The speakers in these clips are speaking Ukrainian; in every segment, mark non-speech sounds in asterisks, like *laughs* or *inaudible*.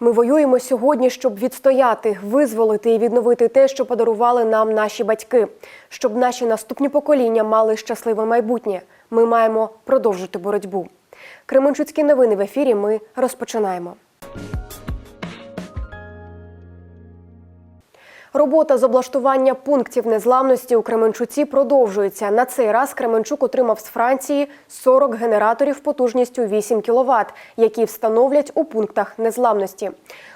Ми воюємо сьогодні, щоб відстояти, визволити і відновити те, що подарували нам наші батьки, щоб наші наступні покоління мали щасливе майбутнє. Ми маємо продовжити боротьбу. Кременчуцькі новини в ефірі. Ми розпочинаємо. Робота з облаштування пунктів незламності у Кременчуці продовжується. На цей раз Кременчук отримав з Франції 40 генераторів потужністю 8 кВт, які встановлять у пунктах незламності.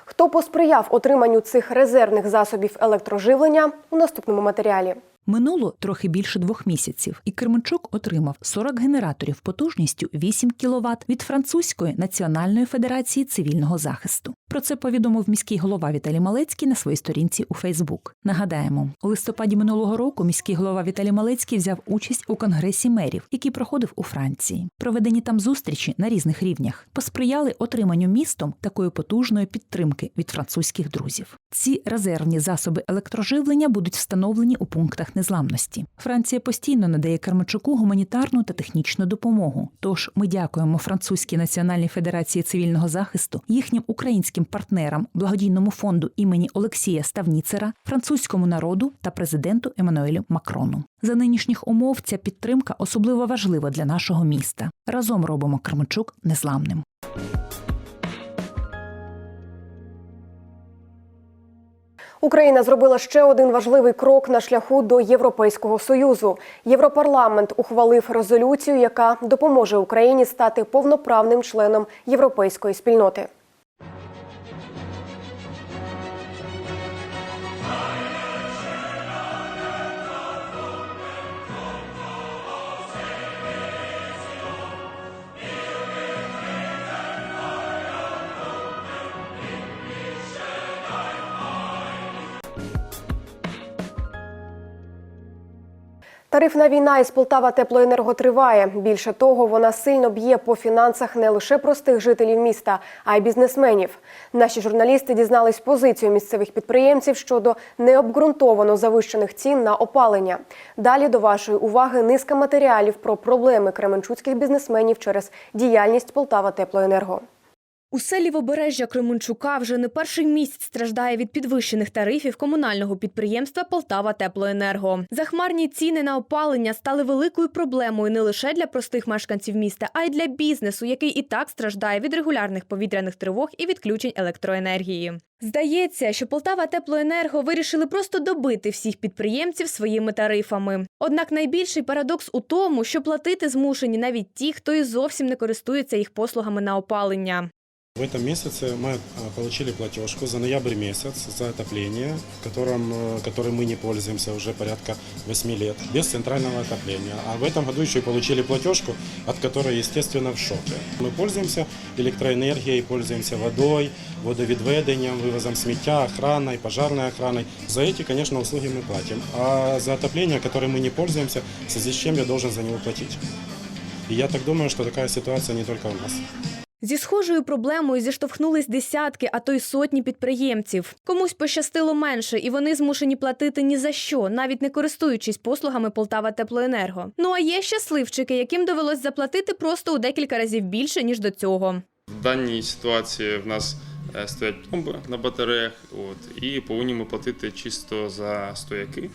Хто посприяв отриманню цих резервних засобів електроживлення у наступному матеріалі? Минуло трохи більше двох місяців, і Кременчук отримав 40 генераторів потужністю 8 кВт від французької національної федерації цивільного захисту. Про це повідомив міський голова Віталій Малецький на своїй сторінці у Фейсбук. Нагадаємо, у листопаді минулого року міський голова Віталій Малецький взяв участь у конгресі мерів, який проходив у Франції. Проведені там зустрічі на різних рівнях посприяли отриманню містом такої потужної підтримки від французьких друзів. Ці резервні засоби електроживлення будуть встановлені у пунктах незламності. Франція постійно надає Кармачуку гуманітарну та технічну допомогу. Тож ми дякуємо Французькій національній федерації цивільного захисту, їхнім українським партнерам, благодійному фонду імені Олексія Ставніцера, французькому народу та президенту Еммануелю Макрону. За нинішніх умов ця підтримка особливо важлива для нашого міста. Разом робимо Кармачук незламним. Україна зробила ще один важливий крок на шляху до Європейського союзу. Європарламент ухвалив резолюцію, яка допоможе Україні стати повноправним членом європейської спільноти. Тарифна війна із Полтава Теплоенерго триває. Більше того, вона сильно б'є по фінансах не лише простих жителів міста, а й бізнесменів. Наші журналісти дізнались позицію місцевих підприємців щодо необґрунтовано завищених цін на опалення. Далі до вашої уваги низка матеріалів про проблеми кременчуцьких бізнесменів через діяльність Полтава Теплоенерго. Усе лівобережжя Кременчука вже не перший місяць страждає від підвищених тарифів комунального підприємства Полтава Теплоенерго. Захмарні ціни на опалення стали великою проблемою не лише для простих мешканців міста, а й для бізнесу, який і так страждає від регулярних повітряних тривог і відключень електроенергії. Здається, що Полтава Теплоенерго вирішили просто добити всіх підприємців своїми тарифами. Однак найбільший парадокс у тому, що платити змушені навіть ті, хто і зовсім не користується їх послугами на опалення. В этом месяце мы а, получили платежку за ноябрь месяц за отопление, которым, э, которым мы не пользуемся уже порядка 8 лет, без центрального отопления. А в этом году еще и получили платежку, от которой, естественно, в шоке. Мы пользуемся электроэнергией, пользуемся водой, водовідведенням, вывозом сміття, охраной, пожарной охраной. За эти, конечно, услуги мы платим. А за отопление, которым мы не пользуемся, в связи с чем я должен за него платить. И я так думаю, что такая ситуация не только у нас. Зі схожою проблемою зіштовхнулись десятки, а то й сотні підприємців. Комусь пощастило менше, і вони змушені платити ні за що, навіть не користуючись послугами Полтава Теплоенерго. Ну а є щасливчики, яким довелось заплатити просто у декілька разів більше ніж до цього. В даній ситуації в нас е, стоять пломби на батареях, от, і повинні ми платити чисто за стояки.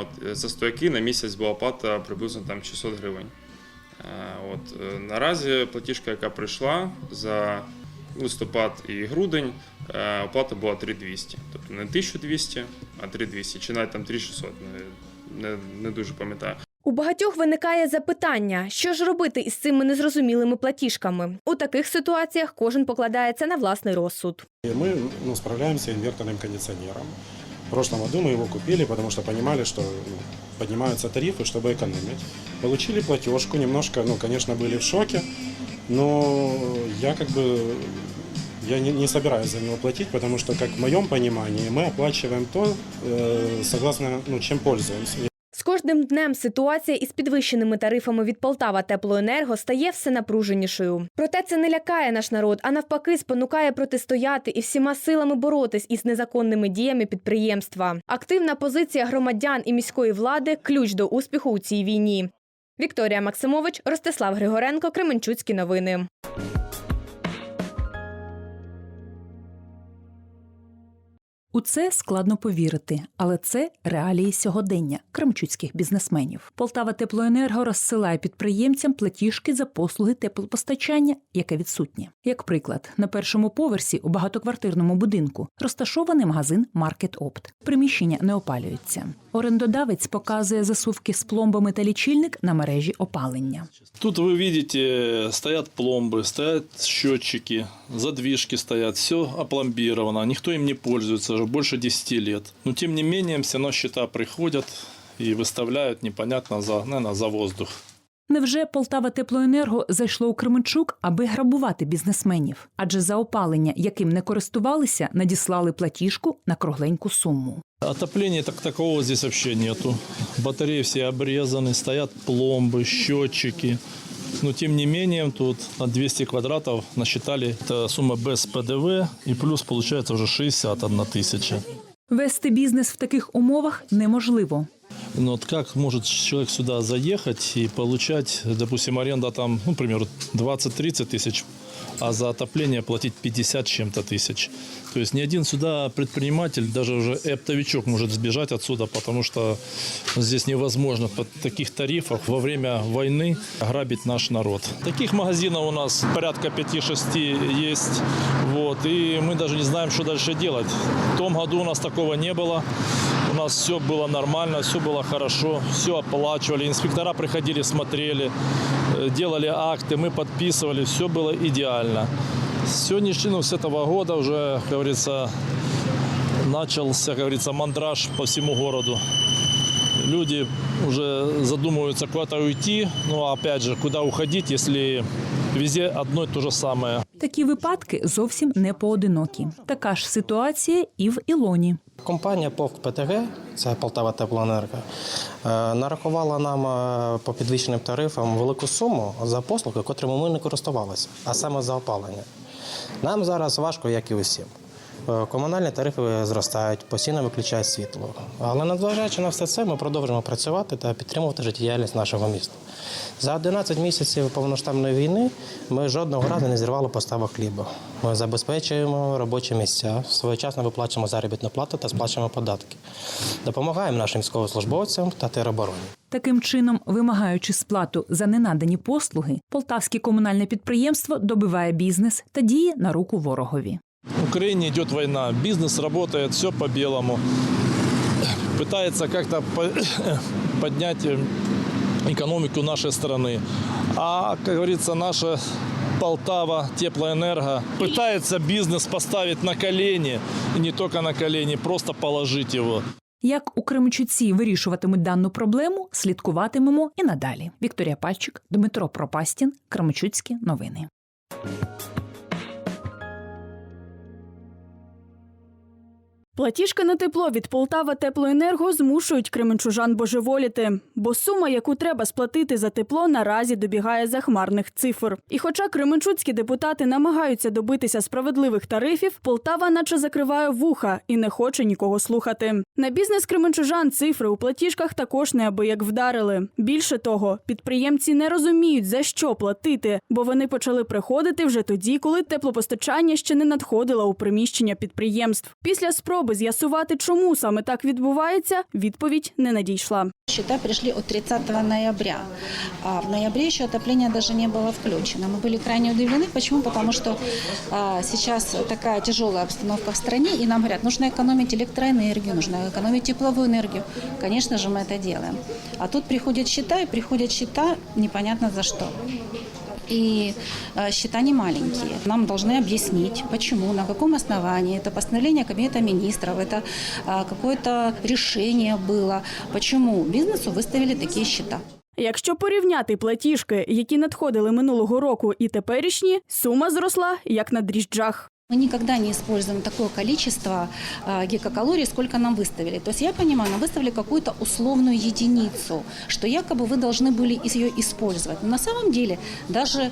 От, за стояки на місяць була плата приблизно там 600 гривень. Е, От, е, наразі платіжка, яка прийшла за листопад і грудень, е, оплата була 3200. Тобто не 1200, а 3200, чи навіть там 3600, не, не, не дуже пам'ятаю. У багатьох виникає запитання, що ж робити із цими незрозумілими платіжками. У таких ситуаціях кожен покладається на власний розсуд. И мы ну, справляемся инверторным кондиционером. В прошлом году мы его купили, потому что понимали, что ну, поднимаются тарифы, чтобы экономить. Получили платежку, немножко, ну, конечно, были в шоке, но я как бы я не, не собираюсь за него платить, потому что, как в моем понимании, мы оплачиваем то, э, согласно, ну, чем пользуемся. Кожним днем ситуація із підвищеними тарифами від Полтава Теплоенерго стає все напруженішою. Проте це не лякає наш народ, а навпаки, спонукає протистояти і всіма силами боротись із незаконними діями підприємства. Активна позиція громадян і міської влади ключ до успіху у цій війні. Вікторія Максимович, Ростислав Григоренко, Кременчуцькі новини. У це складно повірити, але це реалії сьогодення кремчуцьких бізнесменів. Полтава Теплоенерго розсилає підприємцям платіжки за послуги теплопостачання, яке відсутнє. Як приклад, на першому поверсі у багатоквартирному будинку розташований магазин Маркет Опт. Приміщення не опалюється. Орендодавець показує засувки з пломбами та лічильник на мережі опалення. Тут вы видите, стоят пломбы, стоят счетчики, задвижки стоят, все опломбировано, никто им не пользуется уже больше 10 лет. Но тем не менее, все равно счета приходят и выставляют непонятно за, наверное, за воздух. Невже Полтава Теплоенерго зайшло у Кременчук, аби грабувати бізнесменів? Адже за опалення, яким не користувалися, надіслали платіжку на кругленьку суму. Отопления так такового здесь вообще нету. Батареи все обрезаны, стоят пломбы, счетчики. Но тем не менее, тут на 200 квадратов насчитали это сумма без ПДВ и плюс получается уже 61 тысяча. Вести бізнес в таких умовах неможливо. Но вот как может человек сюда заехать и получать, допустим, аренда там, ну, к примеру, 20-30 тысяч, А за отопление платить 50 с чем-то тысяч. То есть ни один сюда предприниматель, даже уже оптовичок может сбежать отсюда, потому что здесь невозможно под таких тарифах во время войны грабить наш народ. Таких магазинов у нас порядка 5-6 есть, вот, и мы даже не знаем, что дальше делать. В том году у нас такого не было. У нас все было нормально, все было хорошо, все оплачивали. Инспектора приходили, смотрели, э, делали акты, мы подписывали, все было идеально. С сегодняшнего, ну, с этого года уже, как говорится, начался, как говорится, мандраж по всему городу. Люди уже задумываются куда-то уйти, но опять же, куда уходить, если везде одно и то же самое. Такі випадки зовсім не поодинокі. Така ж ситуація і в Ілоні. Компанія ПОВК ПТГ, це Полтава Теплоенерго, е, нарахувала нам е, по підвищеним тарифам велику суму за послуги, котрими ми не користувалися, а саме за опалення. Нам зараз важко, як і усім. Е, Комунальні тарифи зростають, постійно виключають світло. Але незважаючи на все це, ми продовжуємо працювати та підтримувати життєдіяльність нашого міста. За 11 місяців повноштабної війни ми жодного разу не зірвали поставок хліба. Ми забезпечуємо робочі місця, своєчасно виплачуємо заробітну плату та сплачуємо податки. Допомагаємо нашим військовослужбовцям та теробороні. Таким чином, вимагаючи сплату за ненадані послуги, полтавське комунальне підприємство добиває бізнес та діє на руку ворогові. В Украине идет война, бизнес работает, все по белому. Пытается как-то по- *coughs* поднять э, экономику нашей страны. А, как говорится, наша Полтава, Теплоэнерго пытается бизнес поставить на колени, и не только на колени, просто положить его. Як у Кременчуці вирішуватимуть дану проблему, слідкуватимемо і надалі. Вікторія Пальчик, Дмитро Пропастін, Кременчуцькі новини. Платіжки на тепло від Полтава Теплоенерго змушують кременчужан божеволіти, бо сума, яку треба сплатити за тепло, наразі добігає захмарних цифр. І хоча кременчуцькі депутати намагаються добитися справедливих тарифів, Полтава наче закриває вуха і не хоче нікого слухати. На бізнес кременчужан цифри у платіжках також неабияк вдарили. Більше того, підприємці не розуміють за що платити, бо вони почали приходити вже тоді, коли теплопостачання ще не надходило у приміщення підприємств. Після спроби з'ясувати, чому саме так відбувається, відповідь не надійшла. Счета пришли от 30 ноября. А в ноябре еще отопление даже не было включено. Мы были крайне удивлены. Почему? Потому что а, сейчас такая тяжелая обстановка в стране, и нам говорят, нужно экономить электроэнергию, нужно экономить тепловую энергию. Конечно же, мы это делаем. А тут приходят счета, и приходят счета непонятно за что. И э, счета не маленькие. Нам должны объяснить, почему, на каком основании. Это постановление Кабинета министров, это э, какое-то решение было, почему бизнесу выставили такие счета. Якщо порівняти платіжки, які надходили минулого року, і теперішні, сума зросла як на дріжджах. Мы никогда не используем такое количество э, гигакалорий, сколько нам выставили. То есть я понимаю, нам выставили какую-то условную единицу, что якобы вы должны были ее использовать. Но на самом деле даже э,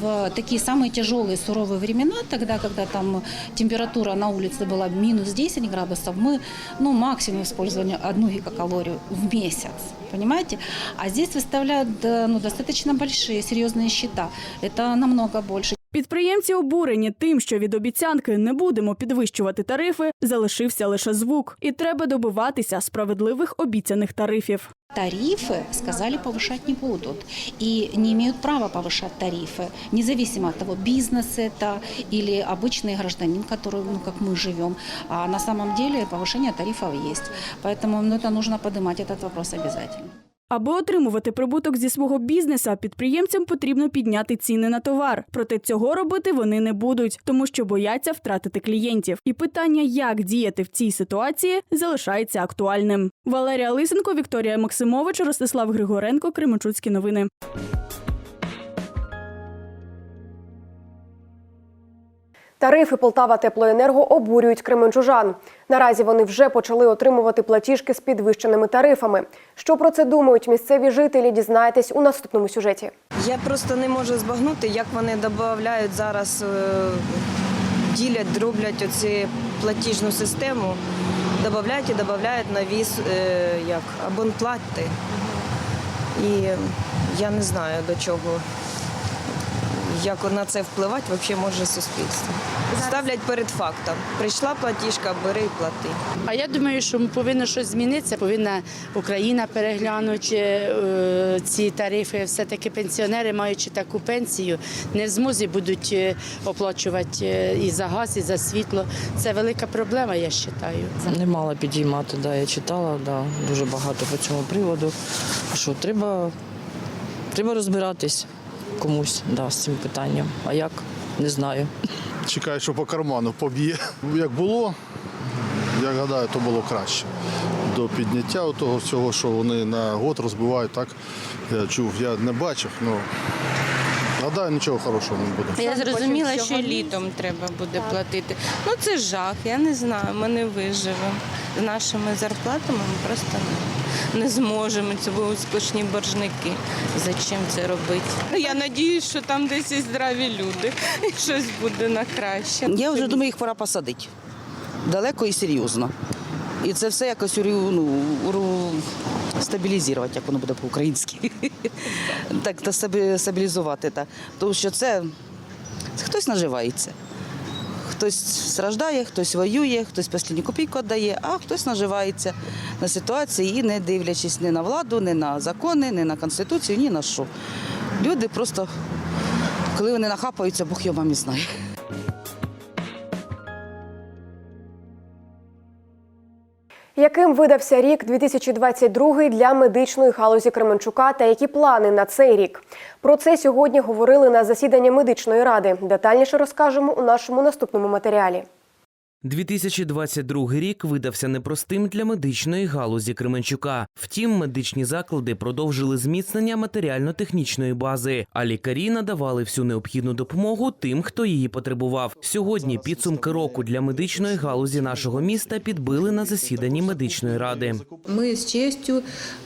в такие самые тяжелые суровые времена, тогда, когда там температура на улице была минус 10 градусов, мы ну, максимум использовали одну гигакалорию в месяц. Понимаете? А здесь выставляют ну, достаточно большие, серьезные счета. Это намного больше. Підприємці обурені тим, що від обіцянки не будемо підвищувати тарифи, залишився лише звук, і треба добиватися справедливих обіцяних тарифів. Тарифы, сказали, повышать не будут. И не имеют права повышать тарифы, независимо от того, бизнес это или обычный гражданин, который, ну, как мы живем. А на самом деле повышение тарифов есть. Поэтому ну, это нужно поднимать этот вопрос обязательно. Аби отримувати прибуток зі свого бізнеса, підприємцям потрібно підняти ціни на товар. Проте цього робити вони не будуть, тому що бояться втратити клієнтів. І питання, як діяти в цій ситуації, залишається актуальним. Валерія Лисенко, Вікторія Максимович, Ростислав Григоренко, Кременчуцькі новини. Тарифи Полтава Теплоенерго обурюють кременчужан. Наразі вони вже почали отримувати платіжки з підвищеними тарифами. Що про це думають місцеві жителі? Дізнаєтесь у наступному сюжеті. Я просто не можу збагнути, як вони додають зараз, е, ділять, дроблять оці платіжну систему, додають і додають нові е, як, абонплати. І я не знаю до чого, як на це впливати взагалі може суспільство. Ставлять перед фактом. Прийшла платіжка, бери і плати. А я думаю, що повинно щось змінитися. Повинна Україна переглянути е, ці тарифи. Все-таки пенсіонери, маючи таку пенсію, не в змозі будуть е, оплачувати е, і за газ, і за світло. Це велика проблема, я вважаю. Не мала підіймати, да, я читала, да, дуже багато по цьому приводу. Що треба, треба розбиратись комусь да, з цим питанням. А як? Не знаю. Чекаю, що по карману поб'є. Як було, я гадаю, то було краще. До підняття того всього, що вони на год розбивають, так я чув, я не бачив, ну гадаю, нічого хорошого не буде. Я зрозуміла, що літом треба буде платити. Ну це жах, я не знаю, ми не виживемо. З нашими зарплатами ми просто не, не зможемо. Це будуть сплошні боржники. Зачем це робити? Я сподіваюся, що там десь є здраві люди і щось буде на краще. Я вже думаю, їх пора посадити. Далеко і серйозно. І це все якось ну, стабілізувати, як воно буде по-українськи. *laughs* так, та стабілізувати. Тому що це хтось наживається. Хтось страждає, хтось воює, хтось останню копійку віддає, а хтось наживається на ситуації і не дивлячись ні на владу, ні на закони, ні на конституцію, ні на що. Люди просто, коли вони нахапаються, Бог його вам і знає. Яким видався рік 2022 для медичної галузі Кременчука та які плани на цей рік? Про це сьогодні говорили на засіданні медичної ради. Детальніше розкажемо у нашому наступному матеріалі. 2022 рік видався непростим для медичної галузі Кременчука. Втім, медичні заклади продовжили зміцнення матеріально-технічної бази, а лікарі надавали всю необхідну допомогу тим, хто її потребував. Сьогодні підсумки року для медичної галузі нашого міста підбили на засіданні медичної ради. Ми з честю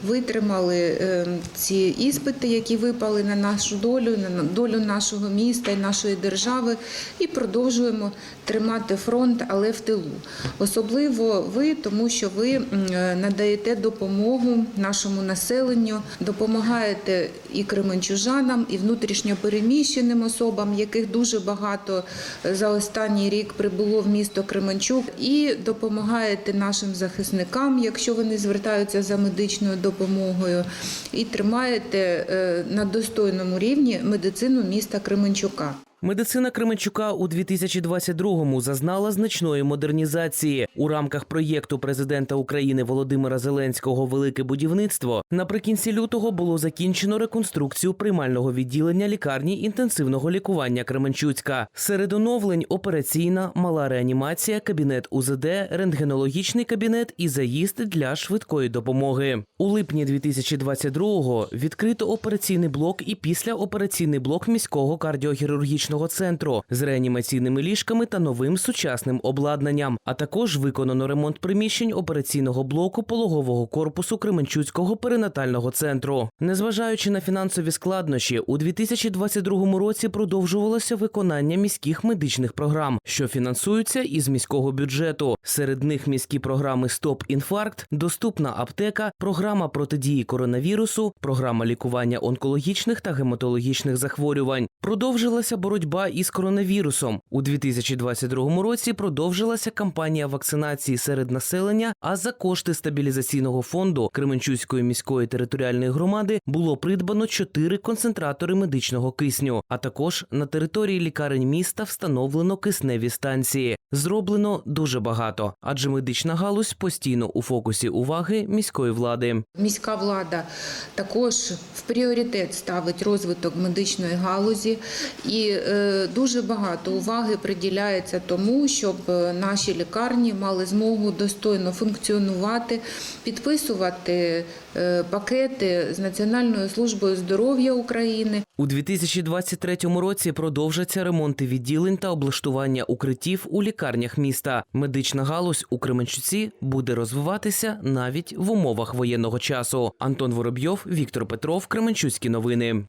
витримали е, ці іспити, які випали на нашу долю, на долю нашого міста і нашої держави, і продовжуємо тримати фронт, але в тилу. Особливо ви, тому що ви е, надаєте допомогу нашому населенню, допомагаєте і кременчужанам, і внутрішньо переміщеним особам, яких дуже багато е, за останній рік прибуло в місто Кременчук, і допомагаєте нашим захисникам, якщо вони звертаються за медичною допомогою, і тримаєте е, на достойному рівні медицину міста Кременчука. Медицина Кременчука у 2022-му зазнала значної модернізації у рамках проєкту президента України Володимира Зеленського Велике будівництво. Наприкінці лютого було закінчено реконструкцію приймального відділення лікарні інтенсивного лікування Кременчуцька. Серед оновлень операційна, мала реанімація, кабінет УЗД, рентгенологічний кабінет і заїзд для швидкої допомоги. У липні 2022-го відкрито операційний блок і післяопераційний блок міського кардіохірургічного центру з реанімаційними ліжками та новим сучасним обладнанням. А також виконано ремонт приміщень операційного блоку пологового корпусу Кременчуцького перинатального центру. Незважаючи на фінансові складнощі, у 2022 році продовжувалося виконання міських медичних програм, що фінансуються із міського бюджету. Серед них міські програми Стоп інфаркт, доступна аптека, програма протидії коронавірусу, програма лікування онкологічних та гематологічних захворювань. Продовжилася боротьба боротьба із коронавірусом. У 2022 році продовжилася кампанія вакцинації серед населення. А за кошти стабілізаційного фонду Кременчуцької міської територіальної громади було придбано чотири концентратори медичного кисню. А також на території лікарень міста встановлено кисневі станції. Зроблено дуже багато, адже медична галузь постійно у фокусі уваги міської влади. Міська влада також в пріоритет ставить розвиток медичної галузі, і дуже багато уваги приділяється тому, щоб е, наші лікарні мали змогу достойно функціонувати, підписувати е, пакети з Національною службою здоров'я України. У 2023 році продовжаться ремонти відділень та облаштування укриттів у лікарнях міста. Медична галузь у Кременчуці буде розвиватися навіть в умовах воєнного часу. Антон Воробйов, Віктор Петров, Кременчуцькі новини.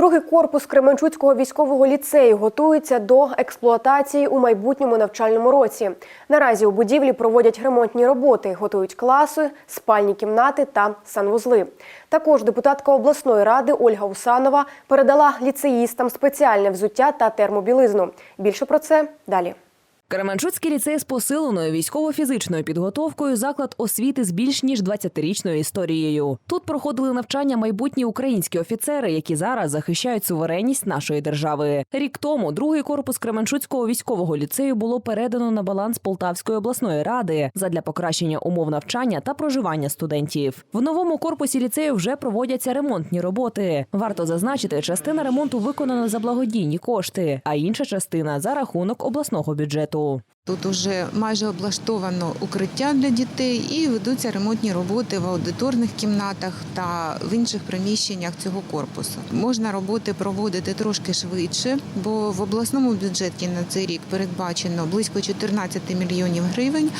Другий корпус Кременчуцького військового ліцею готується до експлуатації у майбутньому навчальному році. Наразі у будівлі проводять ремонтні роботи, готують класи, спальні кімнати та санвузли. Також депутатка обласної ради Ольга Усанова передала ліцеїстам спеціальне взуття та термобілизну. Більше про це далі. Кременчуцький ліцей з посиленою військово-фізичною підготовкою заклад освіти з більш ніж 20-річною історією. Тут проходили навчання майбутні українські офіцери, які зараз захищають суверенність нашої держави. Рік тому другий корпус Кременчуцького військового ліцею було передано на баланс Полтавської обласної ради задля покращення умов навчання та проживання студентів. В новому корпусі ліцею вже проводяться ремонтні роботи. Варто зазначити, частина ремонту виконана за благодійні кошти, а інша частина за рахунок обласного бюджету. all Тут уже майже облаштовано укриття для дітей і ведуться ремонтні роботи в аудиторних кімнатах та в інших приміщеннях цього корпусу. Можна роботи проводити трошки швидше, бо в обласному бюджеті на цей рік передбачено близько 14 мільйонів гривень.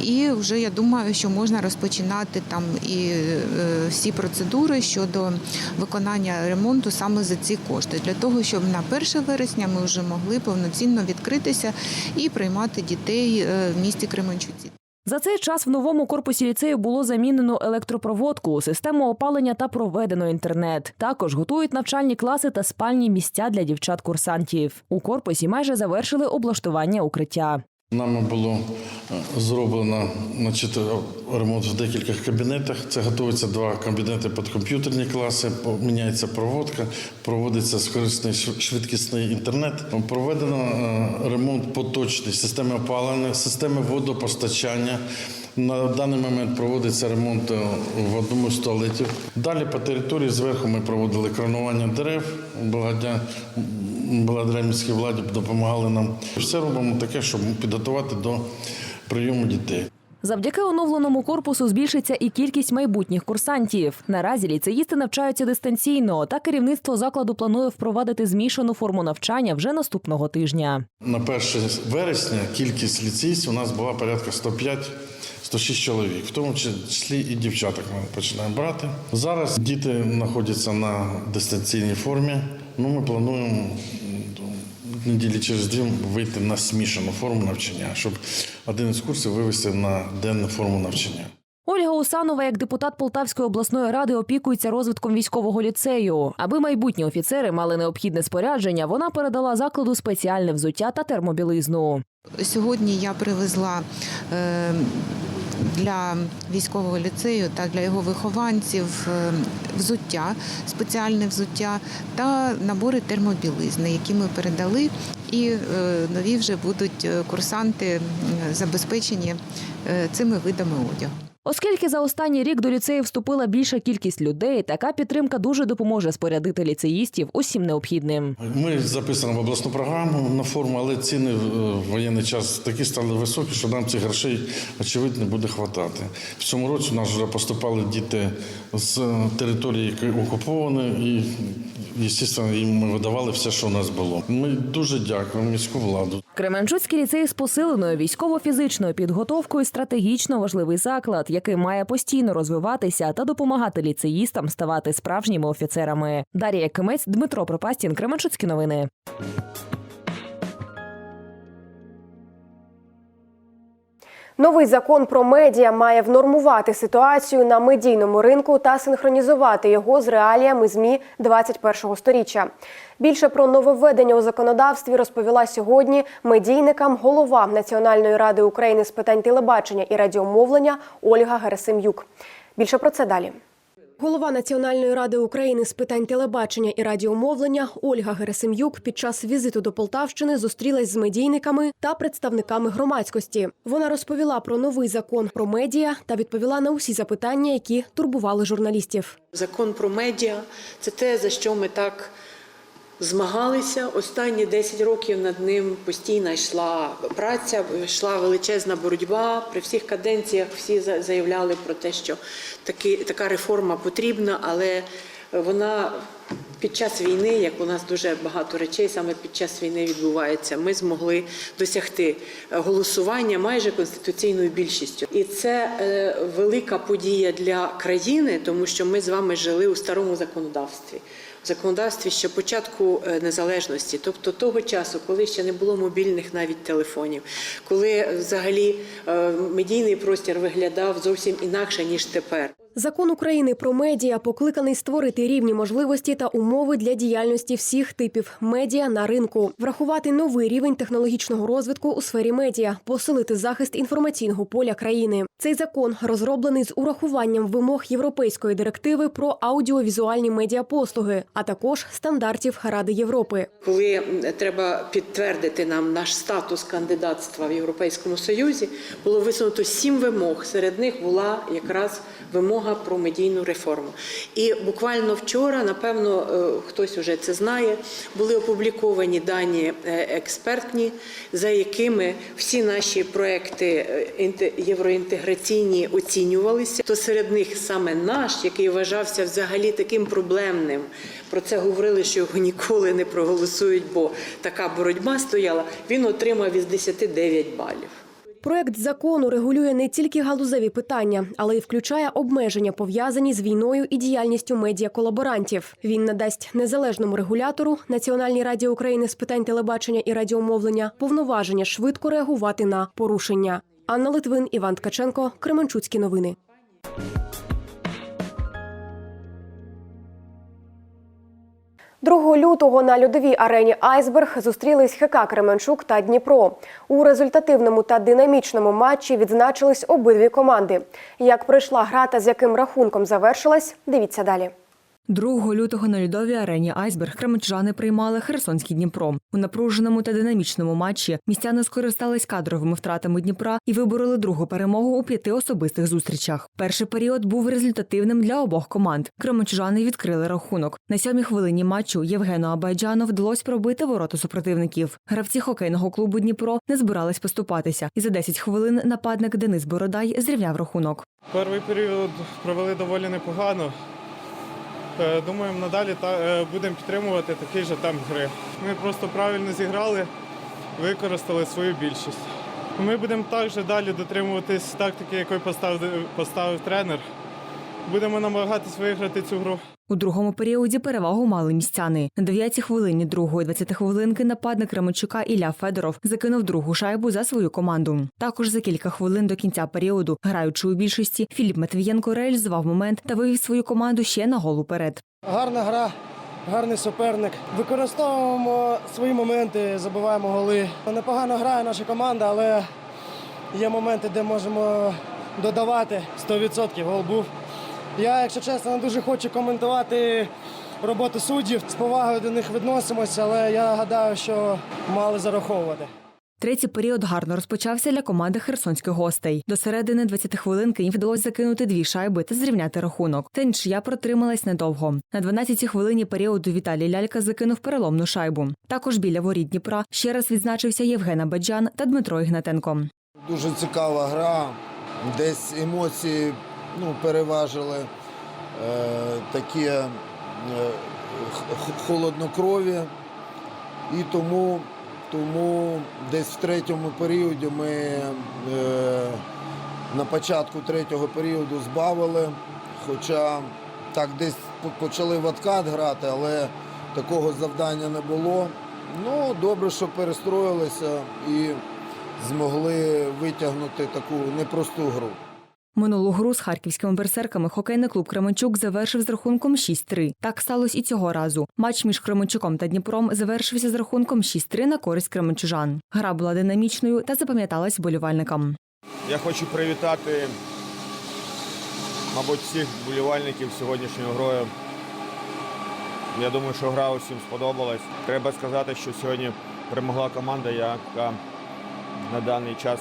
І вже я думаю, що можна розпочинати там і е, всі процедури щодо виконання ремонту саме за ці кошти, для того, щоб на 1 вересня ми вже могли повноцінно відкритися і приймати дітей е, в місті Кременчуці. За цей час в новому корпусі ліцею було замінено електропроводку, систему опалення та проведено інтернет. Також готують навчальні класи та спальні місця для дівчат-курсантів. У корпусі майже завершили облаштування укриття. Нами було е, зроблено значить, ремонт в декількох кабінетах. Це готуються два кабінети під комп'ютерні класи, міняється проводка, проводиться скорисний швидкісний інтернет. Проведено е, ремонт поточний системи опалення, системи водопостачання. На даний момент проводиться ремонт е, в одному з туалетів. Далі по території зверху ми проводили кронування дерев. Благодаря, благодаря міській владі допомагали нам. Все робимо таке, щоб підготувати до прийому дітей. Завдяки оновленому корпусу збільшиться і кількість майбутніх курсантів. Наразі ліцеїсти навчаються дистанційно, та керівництво закладу планує впровадити змішану форму навчання вже наступного тижня. На 1 вересня кількість ліцеїстів у нас була порядка 105 106 чоловік, в тому числі і дівчаток ми починаємо брати. Зараз діти знаходяться на дистанційній формі. Ну, ми плануємо неділі через дві вийти на смішану форму навчання, щоб один із курсів вивести на денну форму навчання. Ольга Усанова, як депутат Полтавської обласної ради, опікується розвитком військового ліцею. Аби майбутні офіцери мали необхідне спорядження, вона передала закладу спеціальне взуття та термобілизну. Сьогодні я привезла е, для військового ліцею та для його вихованців е, взуття, спеціальне взуття та набори термобілизни, які ми передали, і е, нові вже будуть е, курсанти забезпечені цими видами одягу. Оскільки за останній рік до ліцею вступила більша кількість людей, така підтримка дуже допоможе спорядити ліцеїстів усім необхідним. Ми записані в обласну програму на форму, але ціни в воєнний час такі стали високі, що нам цих грошей, очевидно, не буде хватати. В цьому році у нас вже поступали діти з території, які окуповані, і, звісно, їм ми видавали все, що у нас було. Ми дуже дякуємо міську владу. Кременчуцький ліцей з посиленою військово-фізичною підготовкою стратегічно важливий заклад, який має постійно розвиватися та допомагати ліцеїстам ставати справжніми офіцерами. Дар'я Кимець, Дмитро Пропастін, Кременчуцькі новини. Новий закон про медіа має внормувати ситуацію на медійному ринку та синхронізувати його з реаліями ЗМІ 21-го сторіччя. Більше про нововведення у законодавстві розповіла сьогодні медійникам голова Національної ради України з питань телебачення і радіомовлення Ольга Герасим'юк. Більше про це далі. Голова Національної ради України з питань телебачення і радіомовлення Ольга Герасим'юк під час візиту до Полтавщини зустрілась з медійниками та представниками громадськості. Вона розповіла про новий закон про медіа та відповіла на усі запитання, які турбували журналістів. Закон про медіа це те, за що ми так змагалися. Останні 10 років над ним постійно йшла праця, йшла величезна боротьба. При всіх каденціях всі заявляли про те, що таки, така реформа потрібна, але вона під час війни, як у нас дуже багато речей саме під час війни відбувається, ми змогли досягти голосування майже конституційною більшістю. І це е, велика подія для країни, тому що ми з вами жили у старому законодавстві. Законодавстві ще початку е, незалежності, тобто того часу, коли ще не було мобільних навіть телефонів, коли взагалі е, медійний простір виглядав зовсім інакше ніж тепер. Закон України про медіа покликаний створити рівні можливості та умови для діяльності всіх типів медіа на ринку, врахувати новий рівень технологічного розвитку у сфері медіа, посилити захист інформаційного поля країни. Цей закон розроблений з урахуванням вимог Європейської директиви про аудіовізуальні медіапослуги, а також стандартів Ради Європи. Коли треба підтвердити нам наш статус кандидатства в Європейському Союзі, було висунуто сім вимог. Серед них була якраз вимога про медійну реформу. І буквально вчора, напевно, е, хтось уже це знає, були опубліковані дані е, експертні, за якими всі наші проекти е, євроінтеграційні оцінювалися. То серед них саме наш, який вважався взагалі таким проблемним. Про це говорили, що його ніколи не проголосують, бо така боротьба стояла. Він отримав із 10 9 балів. Проект закону регулює не тільки галузеві питання, але й включає обмеження, пов'язані з війною і діяльністю медіаколаборантів. Він надасть незалежному регулятору Національній раді України з питань телебачення і радіомовлення повноваження швидко реагувати на порушення. Анна Литвин, Іван Ткаченко, Кременчуцькі новини. Другого лютого на льодовій арені Айсберг зустрілись ХК Кременчук та Дніпро. У результативному та динамічному матчі відзначились обидві команди. Як пройшла гра та з яким рахунком завершилась, дивіться далі. 2 лютого на льодовій арені Айсберг кременчужани приймали Херсонський Дніпро. У напруженому та динамічному матчі містяни скористались кадровими втратами Дніпра і вибороли другу перемогу у п'яти особистих зустрічах. Перший період був результативним для обох команд. Кременчужани відкрили рахунок. На сьомій хвилині матчу Євгену Абайджану вдалося пробити ворота супротивників. Гравці хокейного клубу Дніпро не збирались поступатися, і за 10 хвилин нападник Денис Бородай зрівняв рахунок. Перший період провели доволі непогано. Е, Думаємо, надалі е, будемо підтримувати такий же темп гри. Ми просто правильно зіграли, використали свою більшість. Ми будемо також далі дотримуватись тактики, якої поставив, тренер. Будемо намагатись виграти цю гру. У другому періоді перевагу мали містяни. На 9-й хвилині другої 20 хвилинки нападник Кременчука Ілля Федоров закинув другу шайбу за свою команду. Також за кілька хвилин до кінця періоду, граючи у більшості, Філіп Матвієнко реалізував момент та вивів свою команду ще на гол уперед. Гарна гра, гарний суперник. Використовуємо свої моменти, забиваємо голи. Непогано грає наша команда, але є моменти, де можемо додавати 100% гол був. Я, якщо чесно, не дуже хочу коментувати роботу суддів. З повагою до них відносимося, але я гадаю, що мали зараховувати. Третій період гарно розпочався для команди херсонських гостей. До середини 20 хвилинки їм вдалося закинути дві шайби та зрівняти рахунок. Та нічия протрималась недовго. На 12-й хвилині періоду Віталій Лялька закинув переломну шайбу. Також біля воріт Дніпра ще раз відзначився Євгена Баджан та Дмитро Ігнатенко. Дуже цікава гра. Десь емоції ну, переважили е, такі е, холоднокрові. І тому, тому десь в третьому періоді ми е, на початку третього періоду збавили. Хоча так десь почали в откат грати, але такого завдання не було. Ну, добре, що перестроїлися і змогли витягнути таку непросту гру. Минулу гру з харківськими берсерками хокейний клуб Кременчук завершив з рахунком 6-3. Так сталося і цього разу. Матч між Кременчуком та Дніпром завершився з рахунком 6-3 на користь кременчужан. Гра була динамічною та запам'яталась болівальникам. Я хочу привітати, мабуть, всіх болівальників сьогоднішньою грою. Я думаю, що гра усім сподобалась. Треба сказати, що сьогодні перемогла команда, яка на даний час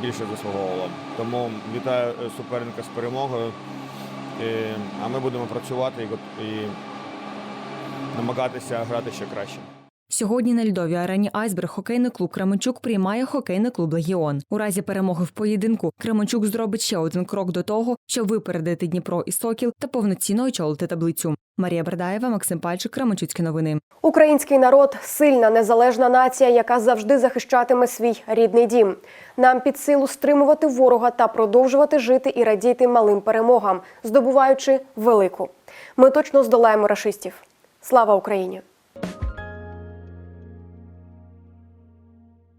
більше заслуговувала. Тому вітаю е, суперника з перемогою. Е, А ми будемо працювати і намагатися грати ще краще. Сьогодні на льодовій арені Айсберг хокейний клуб Кременчук приймає хокейний клуб Легіон. У разі перемоги в поєдинку Кременчук зробить ще один крок до того, щоб випередити Дніпро і Сокіл та повноцінно очолити таблицю. Марія Бердаєва, Максим Пальчик, Кременчуцькі новини. Український народ сильна незалежна нація, яка завжди захищатиме свій рідний дім. Нам під силу стримувати ворога та продовжувати жити і радіти малим перемогам, здобуваючи велику. Ми точно здолаємо рашистів. Слава Україні!